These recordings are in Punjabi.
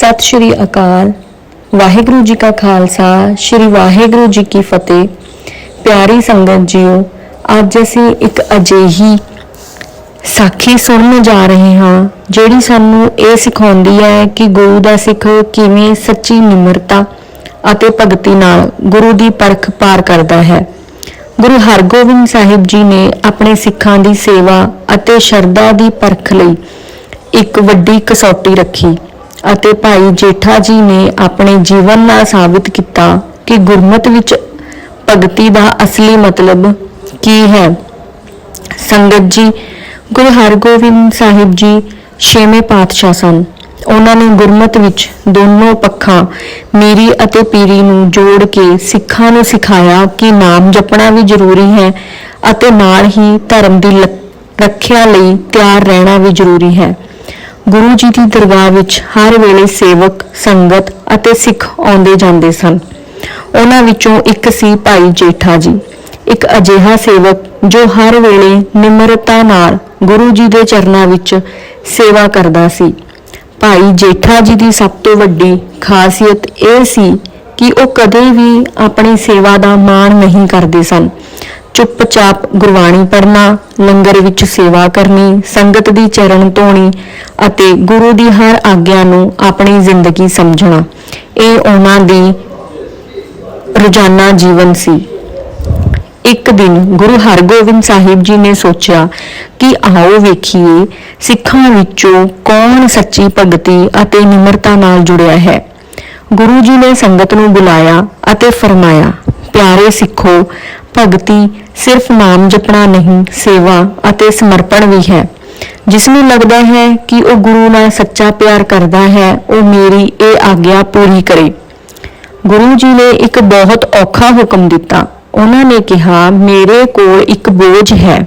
ਸਤਿ ਸ਼੍ਰੀ ਅਕਾਲ। ਵਾਹਿਗੁਰੂ ਜੀ ਕਾ ਖਾਲਸਾ, ਸ਼੍ਰੀ ਵਾਹਿਗੁਰੂ ਜੀ ਕੀ ਫਤਿਹ। ਪਿਆਰੀ ਸੰਗਤ ਜੀਓ, ਅੱਜ ਅਸੀਂ ਇੱਕ ਅਜਿਹੀ ਸਾਖੀ ਸੁਣਨ ਜਾ ਰਹੇ ਹਾਂ, ਜਿਹੜੀ ਸਾਨੂੰ ਇਹ ਸਿਖਾਉਂਦੀ ਹੈ ਕਿ ਗੁਰੂ ਦਾ ਸਿੱਖ ਕਿਵੇਂ ਸੱਚੀ ਨਿਮਰਤਾ ਅਤੇ ਭਗਤੀ ਨਾਲ ਗੁਰੂ ਦੀ ਪਰਖ ਪਾਰ ਕਰਦਾ ਹੈ। ਗੁਰੂ ਹਰਗੋਬਿੰਦ ਸਾਹਿਬ ਜੀ ਨੇ ਆਪਣੇ ਸਿੱਖਾਂ ਦੀ ਸੇਵਾ ਅਤੇ ਸ਼ਰਧਾ ਦੀ ਪਰਖ ਲਈ ਇੱਕ ਵੱਡੀ ਕਸੌਟੀ ਰੱਖੀ। ਅਤੇ ਭਾਈ ਜੇਠਾ ਜੀ ਨੇ ਆਪਣੇ ਜੀਵਨ ਨਾਲ ਸਾਬਿਤ ਕੀਤਾ ਕਿ ਗੁਰਮਤ ਵਿੱਚ ਭਗਤੀ ਦਾ ਅਸਲੀ ਮਤਲਬ ਕੀ ਹੈ। ਸੰਗਤ ਜੀ, ਗੁਰੂ ਹਰਗੋਬਿੰਦ ਸਾਹਿਬ ਜੀ ਛੇਵੇਂ ਪਾਤਸ਼ਾਹ ਸਨ। ਉਹਨਾਂ ਨੇ ਗੁਰਮਤ ਵਿੱਚ ਦੋਨੋਂ ਪੱਖਾਂ, ਮੀਰੀ ਅਤੇ ਪੀਰੀ ਨੂੰ ਜੋੜ ਕੇ ਸਿੱਖਾਂ ਨੂੰ ਸਿਖਾਇਆ ਕਿ ਨਾਮ ਜਪਣਾ ਵੀ ਜ਼ਰੂਰੀ ਹੈ ਅਤੇ ਨਾਲ ਹੀ ਧਰਮ ਦੀ ਲ- ਰੱਖਿਆ ਲਈ ਤਿਆਰ ਰਹਿਣਾ ਵੀ ਜ਼ਰੂਰੀ ਹੈ। ਗੁਰੂ ਜੀ ਦੀ ਦਰਗਾਹ ਵਿੱਚ ਹਰ ਵੇਲੇ ਸੇਵਕ, ਸੰਗਤ ਅਤੇ ਸਿੱਖ ਆਉਂਦੇ ਜਾਂਦੇ ਸਨ। ਉਹਨਾਂ ਵਿੱਚੋਂ ਇੱਕ ਸੀ ਭਾਈ ਜੇਠਾ ਜੀ। ਇੱਕ ਅਜਿਹਾ ਸੇਵਕ ਜੋ ਹਰ ਵੇਲੇ ਨਿਮਰਤਾ ਨਾਲ ਗੁਰੂ ਜੀ ਦੇ ਚਰਨਾਂ ਵਿੱਚ ਸੇਵਾ ਕਰਦਾ ਸੀ। ਭਾਈ ਜੇਠਾ ਜੀ ਦੀ ਸਭ ਤੋਂ ਵੱਡੀ ਖਾਸੀਅਤ ਇਹ ਸੀ ਕਿ ਉਹ ਕਦੇ ਵੀ ਆਪਣੀ ਸੇਵਾ ਦਾ ਮਾਣ ਨਹੀਂ ਕਰਦੇ ਸਨ। ਚੁੱਪਚਾਪ ਗੁਰਬਾਣੀ ਪੜ੍ਹਨਾ, ਲੰਗਰ ਵਿੱਚ ਸੇਵਾ ਕਰਨੀ, ਸੰਗਤ ਦੀ ਚਰਨ ਧੋਣੀ ਅਤੇ ਗੁਰੂ ਦੀ ਹਰ ਆਗਿਆ ਨੂੰ ਆਪਣੀ ਜ਼ਿੰਦਗੀ ਸਮਝਣਾ, ਇਹ ਉਹਨਾਂ ਦੀ ਰੋਜ਼ਾਨਾ ਜੀਵਨ ਸੀ। ਇੱਕ ਦਿਨ ਗੁਰੂ ਹਰਗੋਬਿੰਦ ਸਾਹਿਬ ਜੀ ਨੇ ਸੋਚਿਆ ਕਿ ਆਓ ਵੇਖੀਏ ਸਿੱਖਾਂ ਵਿੱਚੋਂ ਕੌਣ ਸੱਚੀ ਭਗਤੀ ਅਤੇ ਨਿਮਰਤਾ ਨਾਲ ਜੁੜਿਆ ਹੈ। ਗੁਰੂ ਜੀ ਨੇ ਸੰਗਤ ਨੂੰ ਬੁਲਾਇਆ ਅਤੇ ਫਰਮਾਇਆ ਪਿਆਰੇ ਸਿੱਖੋ, ਭਗਤੀ ਸਿਰਫ ਨਾਮ ਜਪਣਾ ਨਹੀਂ, ਸੇਵਾ ਅਤੇ ਸਮਰਪਣ ਵੀ ਹੈ। ਜਿਸ ਨੂੰ ਲੱਗਦਾ ਹੈ ਕਿ ਉਹ ਗੁਰੂ ਨਾਲ ਸੱਚਾ ਪਿਆਰ ਕਰਦਾ ਹੈ, ਉਹ ਮੇਰੀ ਇਹ ਆਗਿਆ ਪੂਰੀ ਕਰੇ। ਗੁਰੂ ਜੀ ਨੇ ਇੱਕ ਬਹੁਤ ਔਖਾ ਹੁਕਮ ਦਿੱਤਾ। ਉਹਨਾਂ ਨੇ ਕਿਹਾ, ਮੇਰੇ ਕੋਲ ਇੱਕ ਬੋਝ ਹੈ।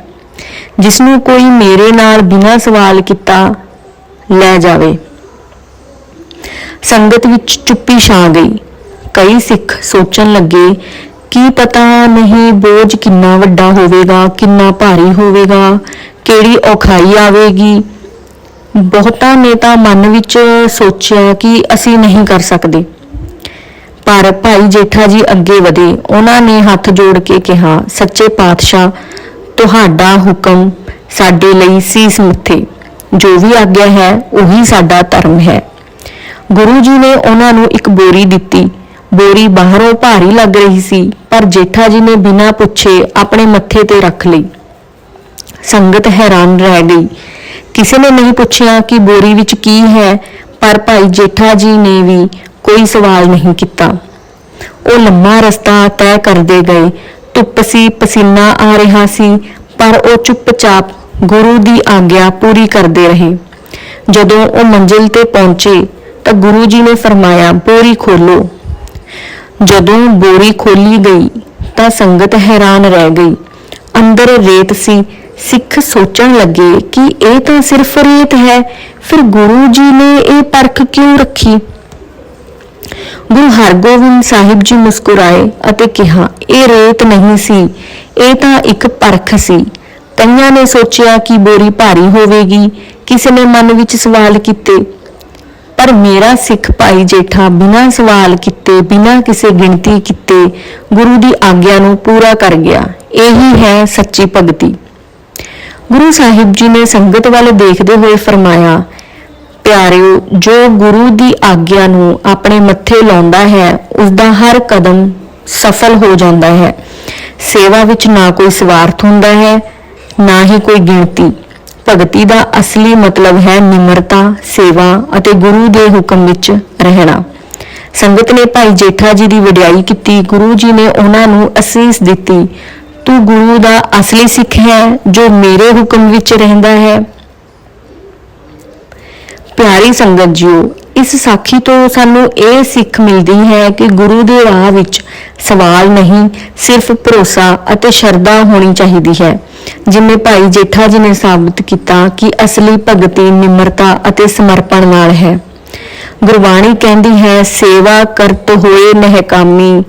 ਜਿਸ ਨੂੰ ਕੋਈ ਮੇਰੇ ਨਾਲ ਬਿਨਾਂ ਸਵਾਲ ਕੀਤਾ ਲੈ ਜਾਵੇ। ਸੰਗਤ ਵਿੱਚ ਚੁੱਪੀ ਛਾ ਗਈ। ਕਈ ਸਿੱਖ ਸੋਚਣ ਲੱਗੇ ਕੀ ਪਤਾ ਨਹੀਂ ਬੋਝ ਕਿੰਨਾ ਵੱਡਾ ਹੋਵੇਗਾ, ਕਿੰਨਾ ਭਾਰੀ ਹੋਵੇਗਾ, ਕਿਹੜੀ ਔਖਾਈ ਆਵੇਗੀ। ਬਹੁਤਾਂ ਨੇ ਤਾਂ ਮਨ ਵਿੱਚ ਸੋਚਿਆ ਕਿ ਅਸੀਂ ਨਹੀਂ ਕਰ ਸਕਦੇ। ਪਰ ਭਾਈ ਜੇਠਾ ਜੀ ਅੱਗੇ ਵਧੇ। ਉਹਨਾਂ ਨੇ ਹੱਥ ਜੋੜ ਕੇ ਕਿਹਾ, ਸੱਚੇ ਪਾਤਸ਼ਾਹ, ਤੁਹਾਡਾ ਹੁਕਮ ਸਾਡੇ ਲਈ ਸੀਸ ਮੱਥੇ। ਜੋ ਵੀ ਆਗਿਆ ਹੈ, ਉਹੀ ਸਾਡਾ ਧਰਮ ਹੈ। ਗੁਰੂ ਜੀ ਨੇ ਉਹਨਾਂ ਨੂੰ ਇੱਕ ਬੋਰੀ ਦਿੱਤੀ। ਬੋਰੀ ਬਾਹਰੋਂ ਭਾਰੀ ਲੱਗ ਰਹੀ ਸੀ, ਪਰ ਜੇਠਾ ਜੀ ਨੇ ਬਿਨਾਂ ਪੁੱਛੇ ਆਪਣੇ ਮੱਥੇ ਤੇ ਰੱਖ ਲਈ। ਸੰਗਤ ਹੈਰਾਨ ਰਹਿ ਗਈ। ਕਿਸੇ ਨੇ ਨਹੀਂ ਪੁੱਛਿਆ ਕਿ ਬੋਰੀ ਵਿੱਚ ਕੀ ਹੈ, ਪਰ ਭਾਈ ਜੇਠਾ ਜੀ ਨੇ ਵੀ ਕੋਈ ਸਵਾਲ ਨਹੀਂ ਕੀਤਾ। ਉਹ ਲੰਮਾ ਰਸਤਾ ਤੈਅ ਕਰਦੇ ਗਏ। ਧੁੱਪ ਸੀ, ਪਸੀਨਾ ਆ ਰਿਹਾ ਸੀ, ਪਰ ਉਹ ਚੁੱਪਚਾਪ ਗੁਰੂ ਦੀ ਆਗਿਆ ਪੂਰੀ ਕਰਦੇ ਰਹੇ। ਜਦੋਂ ਉਹ ਮੰਜ਼ਿਲ ਤੇ ਪਹੁੰਚੇ ਤਾਂ ਗੁਰੂ ਜੀ ਨੇ ਫਰਮਾਇਆ, ਬੋਰੀ ਖੋਲੋ ਜਦੋਂ ਬੋਰੀ ਖੋਲੀ ਗਈ ਤਾਂ ਸੰਗਤ ਹੈਰਾਨ ਰਹਿ ਗਈ। ਅੰਦਰ ਰੇਤ ਸੀ। ਸਿੱਖ ਸੋਚਣ ਲੱਗੇ ਕਿ ਇਹ ਤਾਂ ਸਿਰਫ ਰੇਤ ਹੈ, ਫਿਰ ਗੁਰੂ ਜੀ ਨੇ ਇਹ ਪਰਖ ਕਿਉਂ ਰੱਖੀ? ਗੁਰੂ ਹਰਗੋਬਿੰਦ ਸਾਹਿਬ ਜੀ ਮੁਸਕਰਾਏ ਅਤੇ ਕਿਹਾ, ਇਹ ਰੇਤ ਨਹੀਂ ਸੀ, ਇਹ ਤਾਂ ਇੱਕ ਪਰਖ ਸੀ। ਕਈਆਂ ਨੇ ਸੋਚਿਆ ਕਿ ਬੋਰੀ ਭਾਰੀ ਹੋਵੇਗੀ। ਕਿਸੇ ਨੇ ਮਨ ਵਿੱਚ ਸਵਾਲ ਕੀਤੇ ਪਰ ਮੇਰਾ ਸਿੱਖ ਭਾਈ ਜੇਠਾ ਬਿਨਾਂ ਸਵਾਲ ਕੀਤੇ, ਬਿਨਾਂ ਕਿਸੇ ਗਿਣਤੀ ਕੀਤੇ ਗੁਰੂ ਦੀ ਆਗਿਆ ਨੂੰ ਪੂਰਾ ਕਰ ਗਿਆ। ਇਹੀ ਹੈ ਸੱਚੀ ਭਗਤੀ। ਗੁਰੂ ਸਾਹਿਬ ਜੀ ਨੇ ਸੰਗਤ ਵੱਲ ਦੇਖਦੇ ਹੋਏ ਫਰਮਾਇਆ, ਪਿਆਰਿਓ, ਜੋ ਗੁਰੂ ਦੀ ਆਗਿਆ ਨੂੰ ਆਪਣੇ ਮੱਥੇ ਲਾਉਂਦਾ ਹੈ ਉਸ ਦਾ ਹਰ ਕਦਮ ਸਫਲ ਹੋ ਜਾਂਦਾ ਹੈ। ਸੇਵਾ ਵਿੱਚ ਨਾ ਕੋਈ ਸਵਾਰਥ ਹੁੰਦਾ ਹੈ, ਨਾ ਹੀ ਕੋਈ ਗਿਣਤੀ। ਭਗਤੀ ਦਾ ਅਸਲੀ ਮਤਲਬ ਹੈ ਨਿਮਰਤਾ, ਸੇਵਾ ਅਤੇ ਗੁਰੂ ਦੇ ਹੁਕਮ ਵਿੱਚ ਰਹਿਣਾ। ਸੰਗਤ ਨੇ ਭਾਈ ਜੇਠਾ ਜੀ ਦੀ ਵਡਿਆਈ ਕੀਤੀ। ਗੁਰੂ ਜੀ ਨੇ ਉਹਨਾਂ ਨੂੰ ਅਸੀਸ ਦਿੱਤੀ, ਤੂੰ ਗੁਰੂ ਦਾ ਅਸਲੀ ਸਿੱਖ ਹੈ ਜੋ ਮੇਰੇ ਹੁਕਮ ਵਿੱਚ ਰਹਿੰਦਾ ਹੈ। ਪਿਆਰੀ ਸੰਗਤ ਜੀਓ, ਇਸ ਸਾਖੀ ਤੋਂ ਸਾਨੂੰ ਇਹ ਸਿੱਖ ਮਿਲਦੀ ਹੈ ਕਿ ਗੁਰੂ ਦੇ ਰਾਹ ਵਿੱਚ ਸਵਾਲ ਨਹੀਂ, ਸਿਰਫ ਭਰੋਸਾ ਅਤੇ ਸ਼ਰਧਾ ਹੋਣੀ ਚਾਹੀਦੀ ਹੈ। ਜਿਵੇਂ ਭਾਈ ਜੇਠਾ ਜੀ ਨੇ ਸਾਬਤ ਕੀਤਾ ਕਿ ਅਸਲੀ ਭਗਤੀ, ਨਿਮਰਤਾ ਅਤੇ ਸਮਰਪਣ ਨਾਲ ਹੈ। ਗੁਰਬਾਣੀ ਕਹਿੰਦੀ ਹੈ, ਸੇਵਾ ਕਰਤ ਹੋਏ ਨਹਿਕਾਮੀ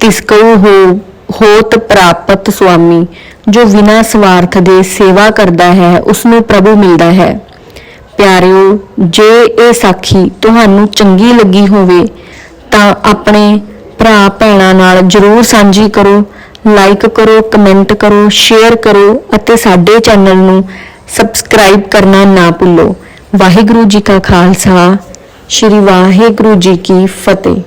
ਤਿਸ ਕਉ ਹੋ, ਹੋਤ ਪ੍ਰਾਪਤ ਸੁਆਮੀ। ਜੋ ਬਿਨਾਂ ਸਵਾਰਥ ਦੇ ਸੇਵਾ ਕਰਦਾ ਹੈ ਉਸ ਨੂੰ ਪ੍ਰਭੂ ਮਿਲਦਾ ਹੈ। ਪਿਆਰਿਓ, ਜੇ ਇਹ ਸਾਖੀ ਤੁਹਾਨੂੰ ਚੰਗੀ ਲੱਗੀ ਹੋਵੇ, ਤਾਂ ਆਪਣੇ ਭਰਾ ਭੈਣਾਂ ਨਾਲ ਜਰੂਰ ਸਾਂਝੀ ਕਰੋ। ਲਾਈਕ ਕਰੋ ਕਮੈਂਟ ਕਰੋ ਸ਼ੇਅਰ ਕਰੋ ਅਤੇ ਸਾਡੇ ਚੈਨਲ ਨੂੰ ਸਬਸਕ੍ਰਾਈਬ ਕਰਨਾ ਨਾ ਭੁੱਲੋ। ਵਾਹਿਗੁਰੂ ਜੀ ਕਾ ਖਾਲਸਾ, ਸ੍ਰੀ ਵਾਹਿਗੁਰੂ ਜੀ ਕੀ ਫਤਿਹ।